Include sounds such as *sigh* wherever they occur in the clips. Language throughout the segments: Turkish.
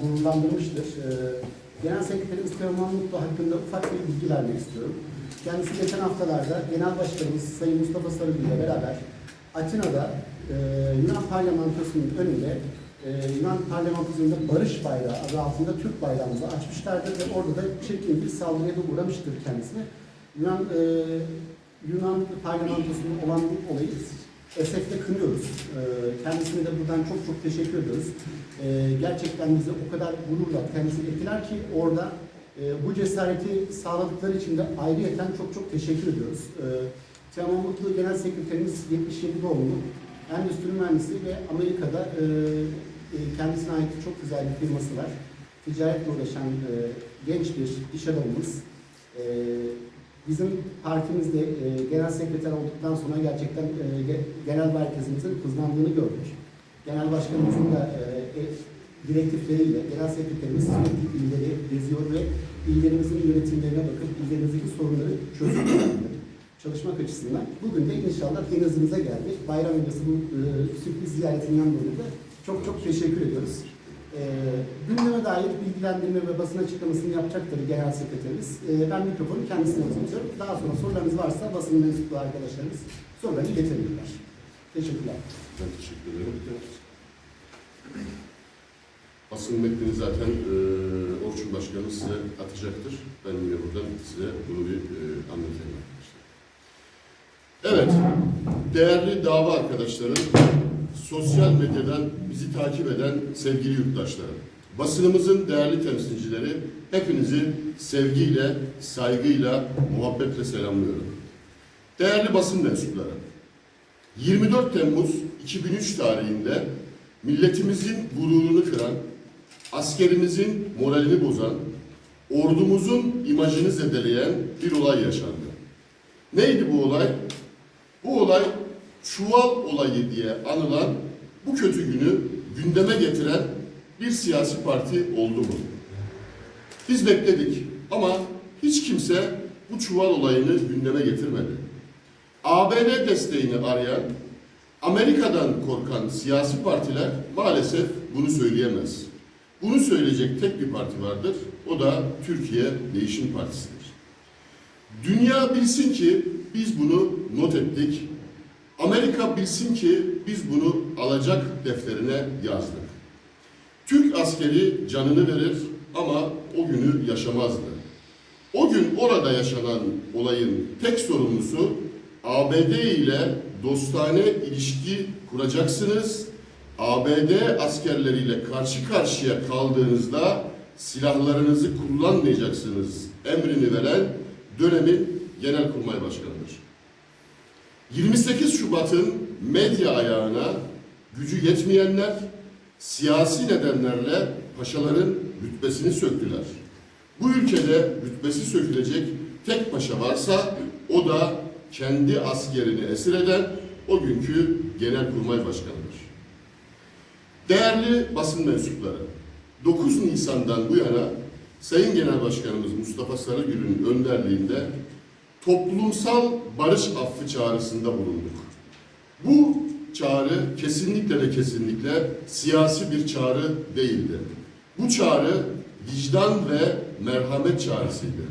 gururlandırmıştır. Ee, Genel Sekreterimiz Teoman Mutlu hakkında ufak bir bilgi vermek istiyorum. Kendisi geçen haftalarda Genel Başkanımız Sayın Mustafa Sarıgül ile beraber Atina'da e, Yunan Parlamentosu'nun önünde e, Yunan Parlamentosu'nda barış bayrağı adı altında Türk bayrağımızı açmışlardır ve orada da çirkin bir saldırıya da uğramıştır kendisine. Yunan e, Yunan Parlamentosu'nun olan bu olayı esefle kınıyoruz. E, kendisine de buradan çok çok teşekkür ediyoruz. E, gerçekten bizi o kadar gururla temsil ettiler ki orada e, bu cesareti sağladıkları için de ayrıyeten çok çok teşekkür ediyoruz. E, Teoman Mutlu Genel Sekreterimiz 77 doğumlu. Endüstri mühendisi ve Amerika'da e, e, kendisine ait çok güzel bir firması var. Ticaretle uğraşan genç bir iş adamımız. Bizim partimizde e, genel sekreter olduktan sonra gerçekten e, ge- genel merkezimizin hızlandığını gördük. Genel başkanımızın da e, e, direktifleriyle genel sekreterimiz sürekli illeri geziyor ve illerimizin yönetimlerine bakıp illerimizdeki sorunları çözüp çalışmak açısından bugün de inşallah en hızımıza geldi. Bayram öncesi bu e, sürpriz ziyaretinden dolayı da çok çok teşekkür ediyoruz. E, gündeme dair bilgilendirme ve basın açıklamasını yapacaktır genel sekreterimiz. E, ben mikrofonu kendisine uzatıyorum. Daha sonra sorularınız varsa basın mensuplu arkadaşlarımız sorularını iletebilirler. Teşekkürler. Ben teşekkür ederim. Basın metnini zaten e, Orçun Başkanı size atacaktır. Ben yine buradan size bunu bir e, anlatayım arkadaşlar. Evet, değerli dava arkadaşlarım, sosyal medyadan bizi takip eden sevgili yurttaşlarım, basınımızın değerli temsilcileri, hepinizi sevgiyle, saygıyla, muhabbetle selamlıyorum. Değerli basın mensupları, 24 Temmuz 2003 tarihinde milletimizin gururunu kıran, askerimizin moralini bozan, ordumuzun imajını zedeleyen bir olay yaşandı. Neydi bu olay? Bu olay çuval olayı diye anılan bu kötü günü gündeme getiren bir siyasi parti oldu mu? Biz bekledik ama hiç kimse bu çuval olayını gündeme getirmedi. ABD desteğini arayan, Amerika'dan korkan siyasi partiler maalesef bunu söyleyemez. Bunu söyleyecek tek bir parti vardır. O da Türkiye Değişim Partisi'dir. Dünya bilsin ki biz bunu not ettik. Amerika bilsin ki biz bunu alacak defterine yazdık. Türk askeri canını verir ama o günü yaşamazdı. O gün orada yaşanan olayın tek sorumlusu ABD ile dostane ilişki kuracaksınız. ABD askerleriyle karşı karşıya kaldığınızda silahlarınızı kullanmayacaksınız emrini veren dönemin Genelkurmay Başkanı'dır. 28 Şubat'ın medya ayağına gücü yetmeyenler siyasi nedenlerle paşaların rütbesini söktüler. Bu ülkede rütbesi sökülecek tek paşa varsa o da kendi askerini esir eden o günkü Genelkurmay Başkanı'dır. Değerli basın mensupları, 9 Nisan'dan bu yana Sayın Genel Başkanımız Mustafa Sarıgül'ün önderliğinde toplumsal barış affı çağrısında bulunduk. Bu çağrı kesinlikle ve kesinlikle siyasi bir çağrı değildi. Bu çağrı vicdan ve merhamet çağrısıydı.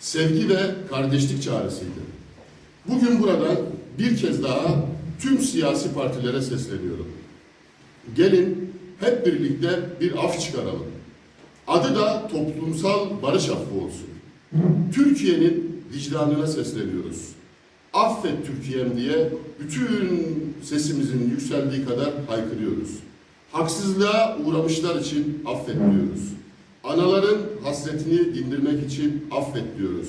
Sevgi ve kardeşlik çağrısıydı. Bugün buradan bir kez daha tüm siyasi partilere sesleniyorum. Gelin hep birlikte bir af çıkaralım. Adı da toplumsal barış affı olsun. Türkiye'nin vicdanına sesleniyoruz. Affet Türkiye'm diye bütün sesimizin yükseldiği kadar haykırıyoruz. Haksızlığa uğramışlar için affet diyoruz. Anaların hasretini dindirmek için affet diyoruz.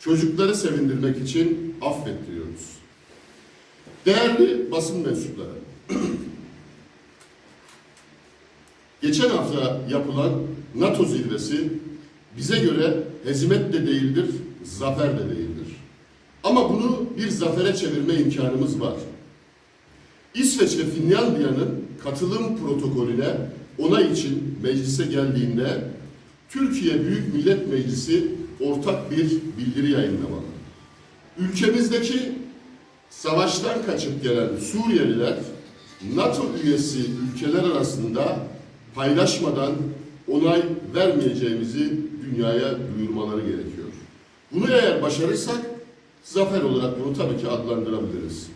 Çocukları sevindirmek için affet diyoruz. Değerli basın mensupları, *clears throat* geçen hafta yapılan NATO zirvesi bize göre hezimet de değildir, zafer de değildir. Ama bunu bir zafere çevirme imkanımız var. İsveç ve Finlandiya'nın katılım protokolüne onay için meclise geldiğinde Türkiye Büyük Millet Meclisi ortak bir bildiri yayınlamalı. Ülkemizdeki savaştan kaçıp gelen Suriyeliler NATO üyesi ülkeler arasında paylaşmadan onay vermeyeceğimizi dünyaya duyurmaları gerekiyor. Bunu eğer başarırsak zafer olarak bunu tabii ki adlandırabiliriz.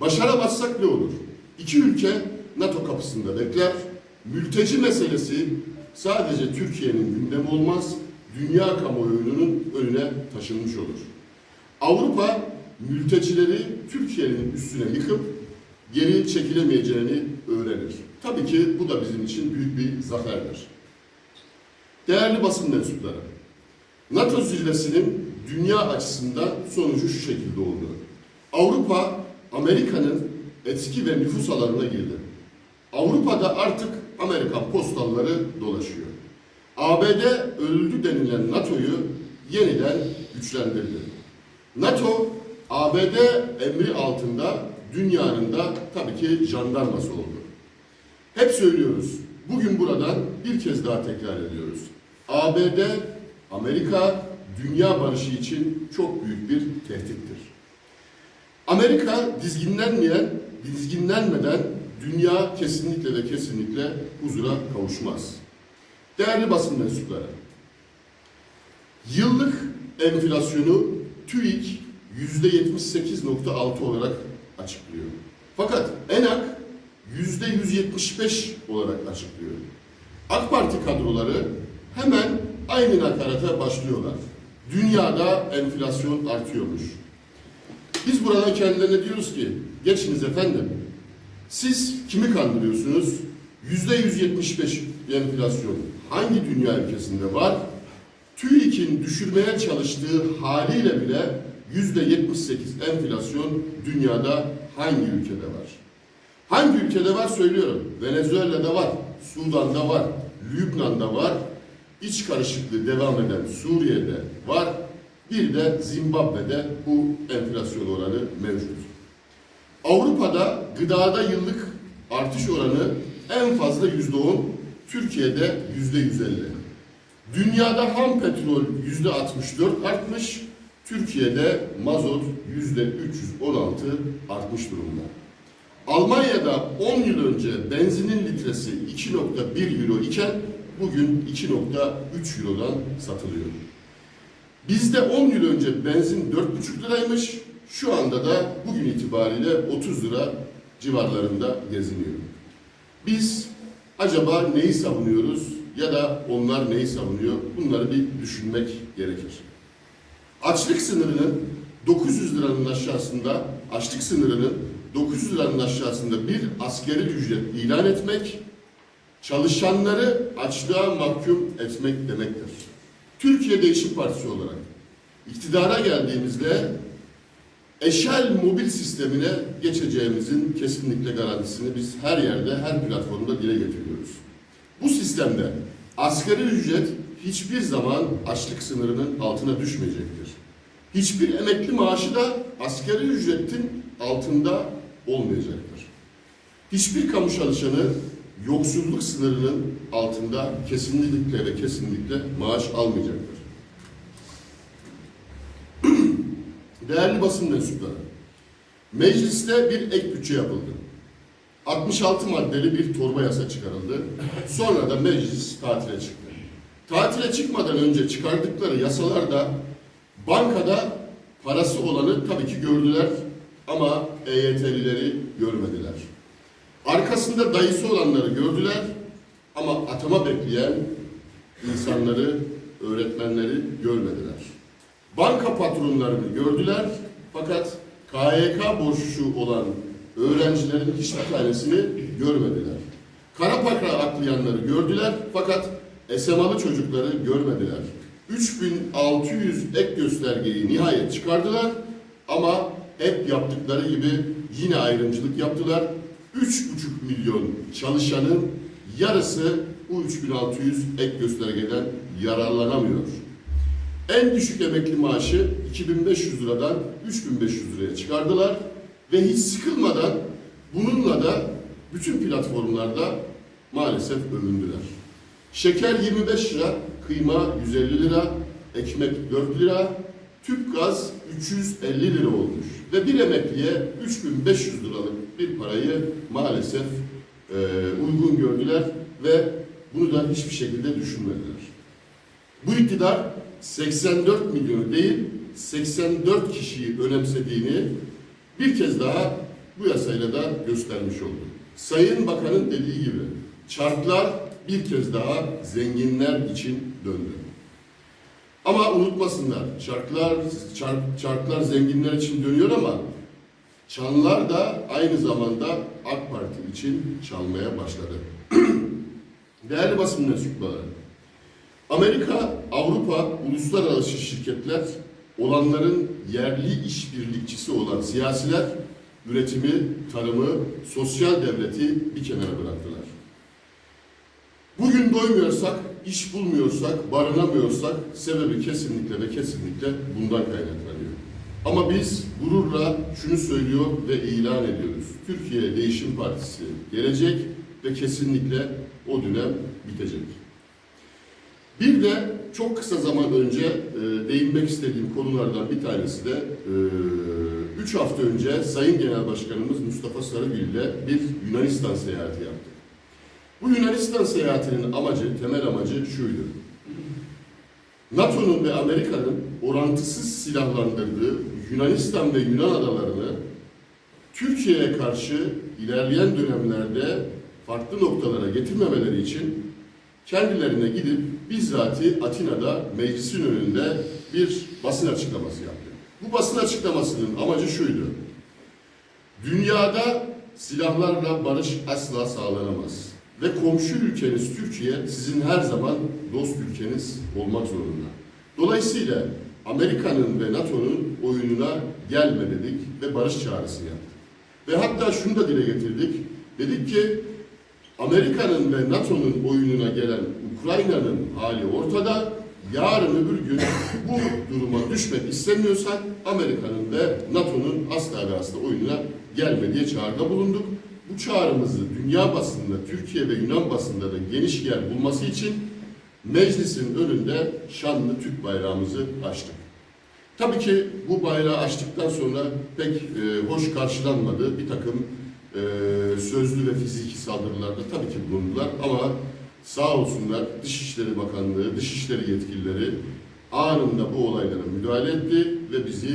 Başaramazsak ne olur? İki ülke NATO kapısında bekler. Mülteci meselesi sadece Türkiye'nin gündemi olmaz, dünya kamuoyunun önüne taşınmış olur. Avrupa mültecileri Türkiye'nin üstüne yıkıp geri çekilemeyeceğini öğrenir. Tabii ki bu da bizim için büyük bir zaferdir. Değerli basın mensupları, NATO zirvesinin dünya açısından sonucu şu şekilde oldu. Avrupa, Amerika'nın etki ve nüfus alanına girdi. Avrupa'da artık Amerikan postalları dolaşıyor. ABD öldü denilen NATO'yu yeniden güçlendirdi. NATO, ABD emri altında dünyanın da tabii ki jandarması oldu. Hep söylüyoruz. Bugün buradan bir kez daha tekrar ediyoruz. ABD, Amerika dünya barışı için çok büyük bir tehdittir. Amerika dizginlenmeyen, dizginlenmeden dünya kesinlikle ve kesinlikle huzura kavuşmaz. Değerli basın mensupları, yıllık enflasyonu TÜİK %78.6 olarak açıklıyor. Fakat ENAK %175 olarak açıklıyor. AK Parti kadroları hemen aynı nakarata başlıyorlar. Dünyada enflasyon artıyormuş. Biz buradan kendilerine diyoruz ki, geçiniz efendim, siz kimi kandırıyorsunuz? %175 enflasyon hangi dünya ülkesinde var? TÜİK'in düşürmeye çalıştığı haliyle bile %78 enflasyon dünyada hangi ülkede var? Hangi ülkede var söylüyorum. Venezuela'da var, Sudan'da var, Lübnan'da var, iç karışıklığı devam eden Suriye'de var, bir de Zimbabwe'de bu enflasyon oranı mevcut. Avrupa'da gıdada yıllık artış oranı en fazla yüzde on, Türkiye'de yüzde yüz elli. Dünyada ham petrol yüzde 64 artmış, Türkiye'de mazot yüzde 316 artmış durumda. Almanya'da 10 yıl önce benzinin litresi 2.1 euro iken bugün 2.3 eurodan satılıyor. Bizde 10 yıl önce benzin 4,5 liraymış, şu anda da bugün itibariyle 30 lira civarlarında geziniyor. Biz acaba neyi savunuyoruz ya da onlar neyi savunuyor? Bunları bir düşünmek gerekir. Açlık sınırının 900 liranın aşağısında, açlık sınırının 900 liranın aşağısında bir askeri ücret ilan etmek, çalışanları açlığa mahkum etmek demektir. Türkiye Değişim Partisi olarak iktidara geldiğimizde eşel mobil sistemine geçeceğimizin kesinlikle garantisini biz her yerde, her platformda dile getiriyoruz. Bu sistemde asgari ücret hiçbir zaman açlık sınırının altına düşmeyecektir. Hiçbir emekli maaşı da asgari ücretin altında olmayacaktır. Hiçbir kamu çalışanı yoksulluk sınırının altında kesinlikle ve kesinlikle maaş almayacaktır. *clears throat* Değerli basın mensupları, mecliste bir ek bütçe yapıldı. 66 maddeli bir torba yasa çıkarıldı. Sonra da meclis tatile çıktı. Tatile çıkmadan önce çıkardıkları yasalarda bankada parası olanı tabii ki gördüler ama EYT'lileri görmediler. Arkasında dayısı olanları gördüler ama atama bekleyen insanları, öğretmenleri görmediler. Banka patronlarını gördüler fakat KYK borçlu olan öğrencilerin hiçbir tanesini görmediler. Kara para aklayanları gördüler fakat SMA'lı çocukları görmediler. 3600 ek göstergeyi nihayet çıkardılar ama hep yaptıkları gibi yine ayrımcılık yaptılar. 3,5 milyon çalışanın yarısı bu 3600 ek göstergeden yararlanamıyor. En düşük emekli maaşı 2500 liradan 3500 liraya çıkardılar ve hiç sıkılmadan bununla da bütün platformlarda maalesef övündüler. Şeker 25 lira, kıyma 150 lira, ekmek 4 lira, tüp gaz 350 lira olmuş. Ve bir emekliye 3500 liralık bir parayı maalesef e, uygun gördüler ve bunu da hiçbir şekilde düşünmediler. Bu iktidar 84 milyonu değil 84 kişiyi önemsediğini bir kez daha bu yasayla da göstermiş oldu. Sayın Bakan'ın dediği gibi çarklar bir kez daha zenginler için döndü. Ama unutmasınlar çarklar çark, çarklar zenginler için dönüyor ama çanlar da aynı zamanda AK Parti için çalmaya başladı. *clears throat* Değerli basın mensupları, Amerika, Avrupa, uluslararası şirketler olanların yerli işbirlikçisi olan siyasiler üretimi, tarımı, sosyal devleti bir kenara bıraktılar. Bugün doymuyorsak, iş bulmuyorsak, barınamıyorsak sebebi kesinlikle ve kesinlikle bundan kaynaklanıyor. Ama biz gururla şunu söylüyor ve ilan ediyoruz. Türkiye Değişim Partisi gelecek ve kesinlikle o dönem bitecek. Bir de çok kısa zaman önce e, değinmek istediğim konulardan bir tanesi de 3 hafta önce Sayın Genel Başkanımız Mustafa Sarıgül ile bir Yunanistan seyahati yaptık. Bu Yunanistan seyahatinin amacı, temel amacı şuydu. NATO'nun ve Amerika'nın orantısız silahlandırdığı Yunanistan ve Yunan adalarını Türkiye'ye karşı ilerleyen dönemlerde farklı noktalara getirmemeleri için kendilerine gidip bizzati Atina'da meclisin önünde bir basın açıklaması yaptı. Bu basın açıklamasının amacı şuydu. Dünyada silahlarla barış asla sağlanamaz. Ve komşu ülkeniz Türkiye sizin her zaman dost ülkeniz olmak zorunda. Dolayısıyla Amerika'nın ve NATO'nun oyununa gelme dedik ve barış çağrısı yaptık. Ve hatta şunu da dile getirdik. Dedik ki Amerika'nın ve NATO'nun oyununa gelen Ukrayna'nın hali ortada. Yarın öbür gün bu duruma düşmek istemiyorsak Amerika'nın ve NATO'nun asla ve asla oyununa gelme diye çağrıda bulunduk. Bu çağrımızı dünya basında, Türkiye ve Yunan basında da geniş yer bulması için meclisin önünde şanlı Türk bayrağımızı açtık. Tabii ki bu bayrağı açtıktan sonra pek e, hoş karşılanmadı. Bir takım e, sözlü ve fiziki saldırılarda tabii ki bulundular ama sağ olsunlar Dışişleri Bakanlığı, Dışişleri yetkilileri anında bu olaylara müdahale etti ve bizi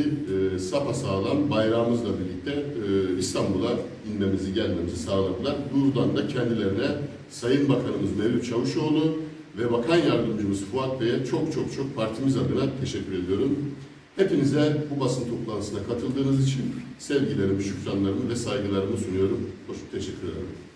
e, sapasağlam bayrağımızla birlikte e, İstanbul'a inmemizi, gelmemizi sağladılar. Buradan da kendilerine Sayın Bakanımız Mevlüt Çavuşoğlu ve Bakan Yardımcımız Fuat Bey'e çok çok çok partimiz adına teşekkür ediyorum. Hepinize bu basın toplantısına katıldığınız için sevgilerimi, şükranlarımı ve saygılarımı sunuyorum. Hoş teşekkür ederim.